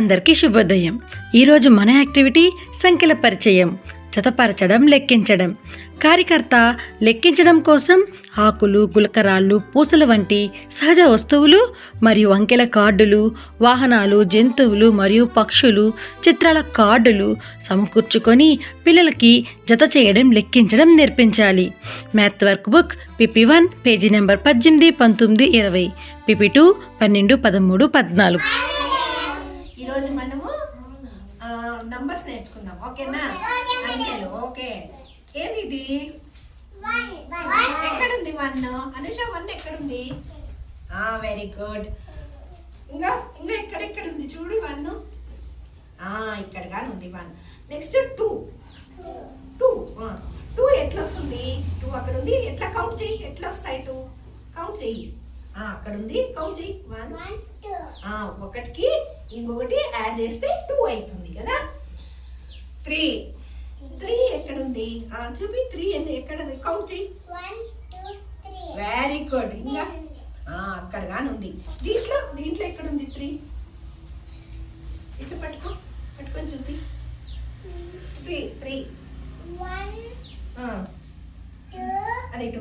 అందరికీ శుభోదయం. ఈరోజు మన యాక్టివిటీ సంఖ్యల పరిచయం. జతపరచడం లెక్కించడం. కార్యకర్త లెక్కించడం కోసం ఆకులు గులకరాళ్ళు పూసలు వంటి సహజ వస్తువులు మరియు అంకెల కార్డులు వాహనాలు జంతువులు మరియు పక్షులు చిత్రాల కార్డులు సమకూర్చుకొని పిల్లలకి జత చేయడం లెక్కించడం నేర్పించాలి. Math workbook PP one page number పద్దెనిమిది పంతొమ్మిది ఇరవై. పిపి టూ పన్నెండు పదమూడు పద్నాలుగు. మనము నంబర్స్ నేర్చుకుందాం. ఓకేనా? అంకెలు ఓకే. ఏది ఇది ఎక్కడుంది వన్? అనుష వన్ ఎక్కడుంది? వెరీ గుడ్ ఇంకా ఇంకా ఎక్కడెక్కడుంది? చూడు వన్. ఇక్కడ కానీ ఉంది one. Next two two two ఎట్లా వస్తుంది టూ అక్కడ ఉంది ఎట్లా కౌంట్ చెయ్యి ఎట్లా వస్తాయి టూ కౌంట్ చెయ్యి ఆ, అక్కడ ఉంది కౌంట్ వన్ ఒకటికి ఇంకొకటి యాడ్ చేస్తే టూ అవుతుంది కదా? త్రీ త్రీ ఎక్కడుంది? చూపి. త్రీ ఎన్ని? ఎక్కడ కౌంట్ చెయ్యి. వెరీ గుడ్ ఇంకా? అక్కడ కానీ ఉంది. దీంట్లో దీంట్లో ఎక్కడుంది త్రీ ఇట్లా పట్టుకో. పట్టుకొని చూపి. త్రీ త్రీ అది టూ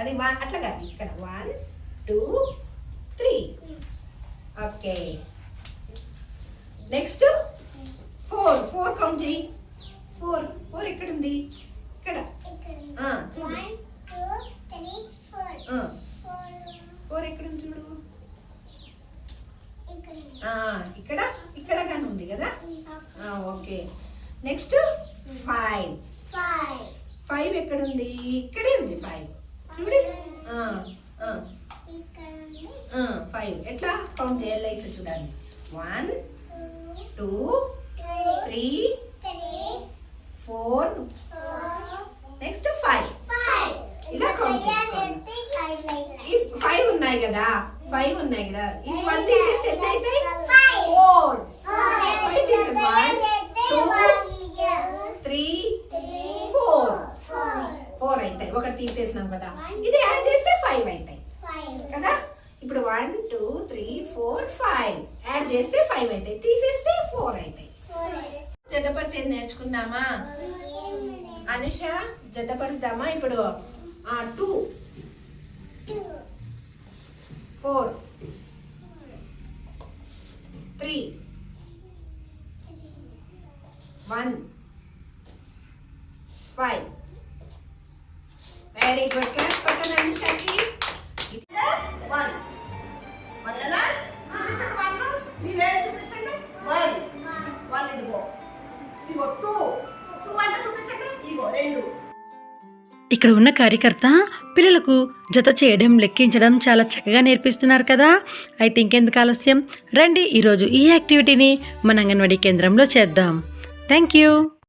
అది వన్ అట్లా కాదు. ఇక్కడ one two three okay next four four count చెయ్యి ఫోర్ ఫోర్ ఎక్కడుంది? ఇక్కడ. చూడు. ఫోర్ ఎక్కడుంది చూడు? ఇక్కడ. ఇక్కడ. కానీ ఉంది కదా? ఓకే నెక్స్ట్ ఫైవ్ ఫైవ్ ఎక్కడుంది? ఇక్కడే ఉంది ఫైవ్ చూడు. ఫైవ్ ఎట్లా? కౌంట్ చేయాలి అయితే చూడండి. One two three four next five ఇలా కౌంట్ చేసుకోండి ఫైవ్ ఉన్నాయి కదా ఫైవ్ ఉన్నాయి కదా. ఇది వన్ తీసేస్తే ఎన్ని అవుతాయి ఫోర్ ఫైవ్ తీసేది one two three four four అవుతాయి ఒకటి తీసేసినాం కదా. ఇది యాడ్ చేస్తే ఫైవ్ అవుతాయి కదా? ఇప్పుడు one two three four five add చేస్తే ఫైవ్ అవుతాయి తీసేస్తే ఫోర్ అవుతాయి జతపరిచేది నేర్చుకుందామా? అనుష జతపరుద్దామా? ఇప్పుడు two four three one five very good class పక్కన అనుషకి వన్ వన్ ఎలా చూపించండి వన్ మీ వేలు చూపించండి. వన్ వన్ ఇదిగో. ఇదిగో టూ టూ అంటే చూపించండి. ఇదిగో రెండు. ఇక్కడ ఉన్న కార్యకర్త పిల్లలకు జత చేయడం లెక్కించడం చాలా చక్కగా నేర్పిస్తున్నారు కదా. అయితే ఇంకెందుకు ఆలస్యం? రండి ఈరోజు ఈ యాక్టివిటీని మన అంగన్వాడీ కేంద్రంలో చేద్దాం. Thank you